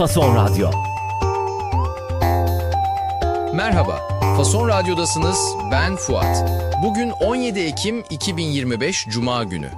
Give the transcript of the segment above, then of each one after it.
Fason Radyo. Merhaba, Fason Radyo'dasınız. Ben Fuat. Bugün 17 Ekim 2025 Cuma günü.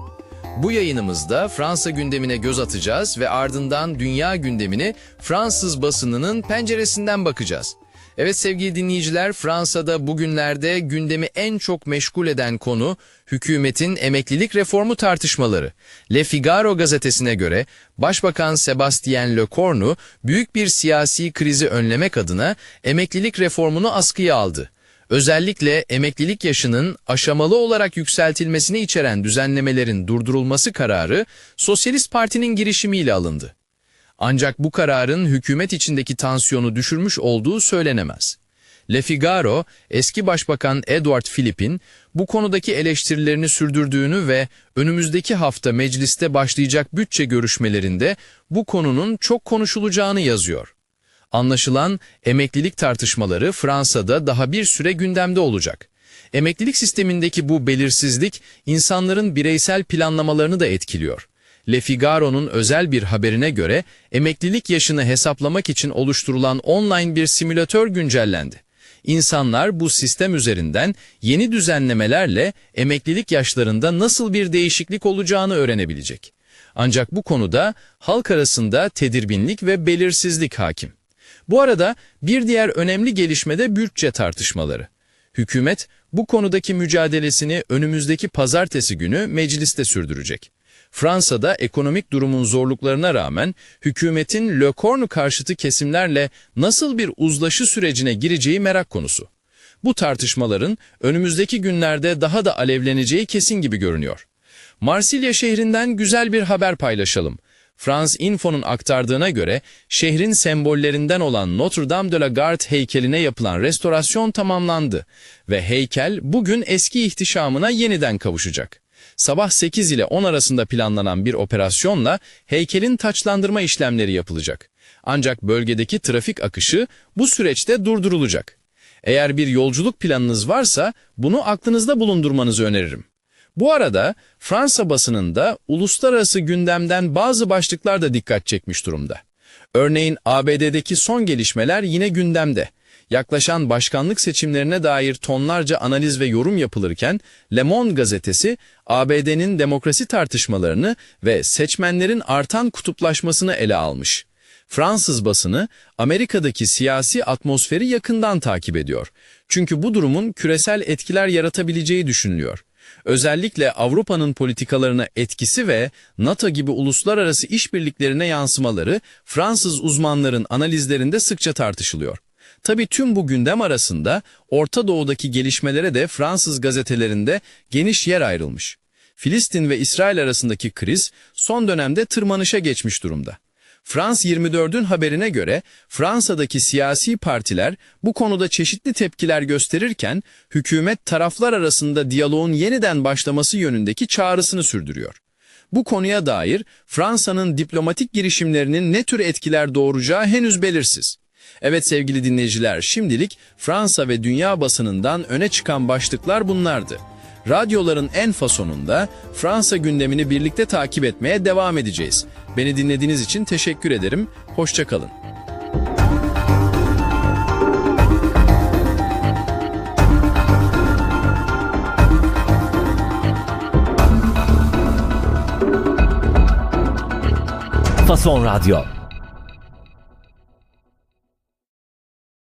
Bu yayınımızda Fransa gündemine göz atacağız ve ardından dünya gündemini Fransız basınının penceresinden bakacağız. Evet sevgili dinleyiciler, Fransa'da bugünlerde gündemi en çok meşgul eden konu hükümetin emeklilik reformu tartışmaları. Le Figaro gazetesine göre Başbakan Sebastien Lecornu büyük bir siyasi krizi önlemek adına emeklilik reformunu askıya aldı. Özellikle emeklilik yaşının aşamalı olarak yükseltilmesini içeren düzenlemelerin durdurulması kararı Sosyalist Parti'nin girişimiyle alındı. Ancak bu kararın hükümet içindeki tansiyonu düşürmüş olduğu söylenemez. Le Figaro, eski başbakan Edward Philippe'in bu konudaki eleştirilerini sürdürdüğünü ve önümüzdeki hafta mecliste başlayacak bütçe görüşmelerinde bu konunun çok konuşulacağını yazıyor. Anlaşılan emeklilik tartışmaları Fransa'da daha bir süre gündemde olacak. Emeklilik sistemindeki bu belirsizlik insanların bireysel planlamalarını da etkiliyor. Le Figaro'nun özel bir haberine göre emeklilik yaşını hesaplamak için oluşturulan online bir simülatör güncellendi. İnsanlar bu sistem üzerinden yeni düzenlemelerle emeklilik yaşlarında nasıl bir değişiklik olacağını öğrenebilecek. Ancak bu konuda halk arasında tedirginlik ve belirsizlik hakim. Bu arada bir diğer önemli gelişme de bütçe tartışmaları. Hükümet bu konudaki mücadelesini önümüzdeki pazartesi günü mecliste sürdürecek. Fransa'da ekonomik durumun zorluklarına rağmen hükümetin Le Cornu karşıtı kesimlerle nasıl bir uzlaşı sürecine gireceği merak konusu. Bu tartışmaların önümüzdeki günlerde daha da alevleneceği kesin gibi görünüyor. Marsilya şehrinden güzel bir haber paylaşalım. France Info'nun aktardığına göre şehrin sembollerinden olan Notre Dame de la Garde heykeline yapılan restorasyon tamamlandı ve heykel bugün eski ihtişamına yeniden kavuşacak. Sabah 8 ile 10 arasında planlanan bir operasyonla heykelin taçlandırma işlemleri yapılacak. Ancak bölgedeki trafik akışı bu süreçte durdurulacak. Eğer bir yolculuk planınız varsa bunu aklınızda bulundurmanızı öneririm. Bu arada Fransa basınında uluslararası gündemden bazı başlıklar da dikkat çekmiş durumda. Örneğin ABD'deki son gelişmeler yine gündemde. Yaklaşan başkanlık seçimlerine dair tonlarca analiz ve yorum yapılırken Le Monde gazetesi ABD'nin demokrasi tartışmalarını ve seçmenlerin artan kutuplaşmasını ele almış. Fransız basını Amerika'daki siyasi atmosferi yakından takip ediyor. Çünkü bu durumun küresel etkiler yaratabileceği düşünülüyor. Özellikle Avrupa'nın politikalarına etkisi ve NATO gibi uluslararası işbirliklerine yansımaları Fransız uzmanların analizlerinde sıkça tartışılıyor. Tabii tüm bu gündem arasında Orta Doğu'daki gelişmelere de Fransız gazetelerinde geniş yer ayrılmış. Filistin ve İsrail arasındaki kriz son dönemde tırmanışa geçmiş durumda. Frans 24'ün haberine göre Fransa'daki siyasi partiler bu konuda çeşitli tepkiler gösterirken hükümet taraflar arasında diyaloğun yeniden başlaması yönündeki çağrısını sürdürüyor. Bu konuya dair Fransa'nın diplomatik girişimlerinin ne tür etkiler doğuracağı henüz belirsiz. Evet sevgili dinleyiciler, şimdilik Fransa ve dünya basınından öne çıkan başlıklar bunlardı. Radyoların en fasonunda Fransa gündemini birlikte takip etmeye devam edeceğiz. Beni dinlediğiniz için teşekkür ederim. Hoşçakalın. Fason Radyo.